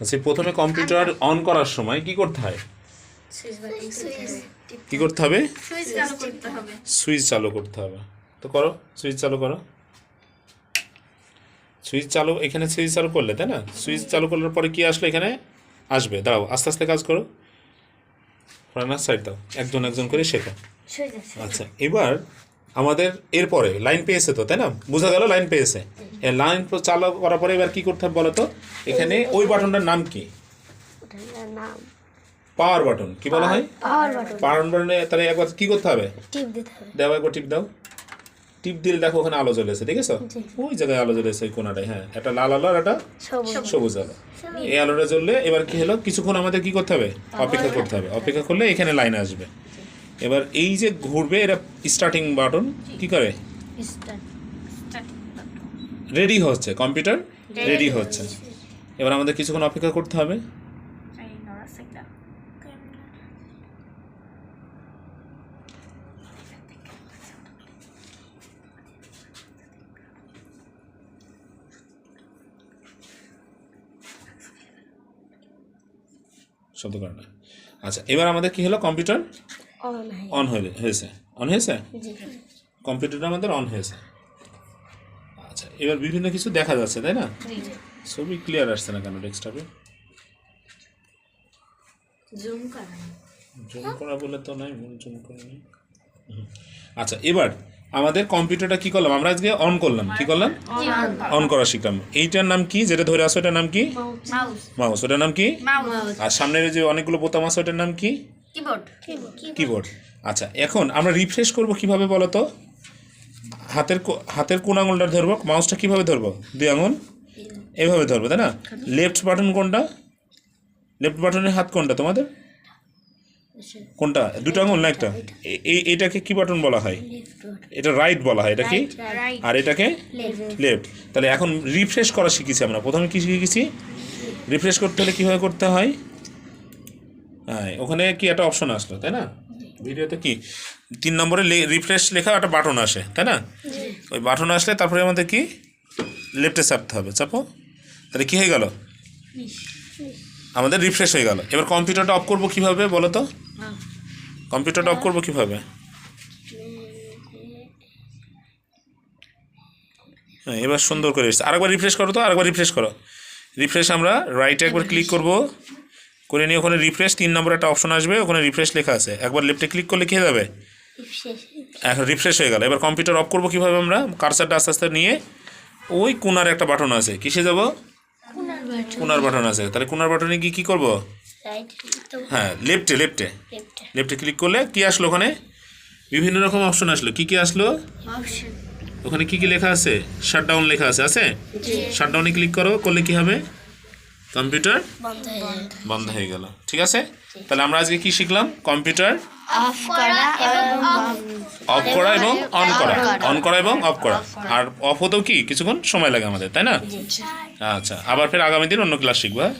আচ্ছা প্রথমে computer on করার সময় কি করতে হয়? কি করতে হবে? সুইচ চালু করতে হবে। সুইচ চালু করতে হবে। তো করো সুইচ চালু করো। সুইচ চালু এখানে সুইচ চালু করলে তাই না? সুইচ চালু করার পরে কি আসলো এখানে? আসবে। দাঁড়াও আস্তে আস্তে কাজ করো। রান্নার সাইড দাও। একজন একজন করে শেখো। আচ্ছা এবার আমাদের এরপরে লাইন পেয়েছে তো তাই না? বোঝা গেল লাইন পেয়েছে। লাইন চালু করার পরে এবার কি করতে হবে বলো তো? এখানে ওই বাটনটার নাম কি? পাওয়ার বাটন কি বলা হয়? পাওয়ার বাটন পাওয়ার বাটনে তাহলে একবার কি করতে হবে? টিপ দিতে হবে। দাও একবার টিপ দাও। টিপ দিলে দেখো ওখানে আলো জ্বলেছে ঠিক আছে? ওই জায়গায় আলো জ্বলেছে ওই কোনাটায় হ্যাঁ। একটা লাল আলো আর একটা সবুজ। সবুজ আলো। এই আলোটা জ্বললে এবার কি হলো? কিছুক্ষণ আমাদের কি করতে হবে? অপেক্ষা করতে হবে। অপেক্ষা করলে এখানে লাইন আসবে। এবার এই যে ঘুরবে এটা স্টার্টিং বাটন কি করে? রেডি হচ্ছে কম্পিউটার রেডি হচ্ছে। এবার আমাদের কিছুক্ষণ অপেক্ষা করতে হবে। শব্দ করে না। আচ্ছা এবার আমাদের কি হলো কম্পিউটার অন হয় হয়েছে। অন হয়েছে? জি। কম্পিউটারটা আমাদের অন হয়েছে। আচ্ছা এবার বিভিন্ন কিছু দেখা যাচ্ছে তাই না? ছবি ক্লিয়ার আসছে না কেন ডেস্কটপে? জুম করা জুম করা বলে তো নাই জুম করা নেই। আচ্ছা এবার আমাদের কম্পিউটারটা কি করলাম? আমরা আজকে অন করলাম। কি করলাম? অন করা। শিখলাম। এইটার নাম কি? যেটা ধরে আসো এটার নাম কি? মাউস মাউস ওটার নাম কি? আর সামনের যে অনেকগুলো বোতাম আছে ওটার নাম কি? কিবোর্ড কিবোর্ড আচ্ছা এখন আমরা রিফ্রেশ করব কীভাবে বলো তো হাতের হাতের কোন আঙুলটা ধরবো? মাউসটা কীভাবে ধরবো? দুই আঙুল? এভাবে ধরবো তাই না? লেফট বাটন কোনটা? লেফট বাটনের হাত কোনটা তোমাদের? কোনটা? দুটো আঙুল না একটা? এই এটাকে কি বাটন বলা হয়? এটা রাইট বলা হয় এটা কি? আর এটাকে? লেফট তাহলে এখন রিফ্রেশ করা শিখেছি আমরা। প্রথমে কি শিখেছি? রিফ্রেশ করতে হলে কীভাবে করতে হয়? হ্যাঁ ওখানে কি একটা অপশন আসলো তাই না? ভিডিওতে কি? তিন নম্বরে রিফ্রেশ লেখা একটা বাটন আসে তাই না? ওই বাটন আসলে তারপরে আমাদের কি? লেফটে চাপতে হবে। চাপো তাহলে কী হয়ে গেল? আমাদের রিফ্রেশ হয়ে গেল। এবার কম্পিউটারটা অফ করব কীভাবে বলো তো? কম্পিউটারটা অফ করব কীভাবে? হ্যাঁ এবার সুন্দর করে এসছে। আরেকবার রিফ্রেশ করো তো আরেকবার রিফ্রেশ করো। রিফ্রেশ আমরা রাইটে একবার ক্লিক করব। করে নিয়ে ওখানে রিফ্রেশ তিন নম্বর একটা অপশন আসবে ওখানে রিফ্রেশ লেখা আছে। একবার লেফটে ক্লিক করলে কী যাবে? এখন রিফ্রেশ হয়ে গেল। এবার কম্পিউটার অফ করব কীভাবে আমরা? কারসারটা আস্তে আস্তে নিয়ে ওই কোনার একটা বাটন আছে। কিসে যাব? কোনার বাটন আছে। তাহলে কোনার বাটনে গিয়ে কী করব? হ্যাঁ লেফটে লেফটে লেফট ক্লিক করলে কি আসলো ওখানে? বিভিন্ন রকম অপশন আসলো। কি কি আসলো? ওখানে কি কি লেখা আছে? শাটডাউন লেখা আছে। আছে? শাটডাউনে ক্লিক করো করলে কি হবে? কম্পিউটার? বন্ধ হয়ে গেল। ঠিক আছে? তাহলে আমরা আজকে কি শিখলাম? কম্পিউটার? অফ করা এবং অফ করা এবং অন করা। অন করা এবং অফ করা। আর অফ হতেও কি? কিছুক্ষণ সময় লাগে আমাদের তাই না? আচ্ছা আবার ফের আগামী দিন অন্য ক্লাস শিখব হ্যাঁ?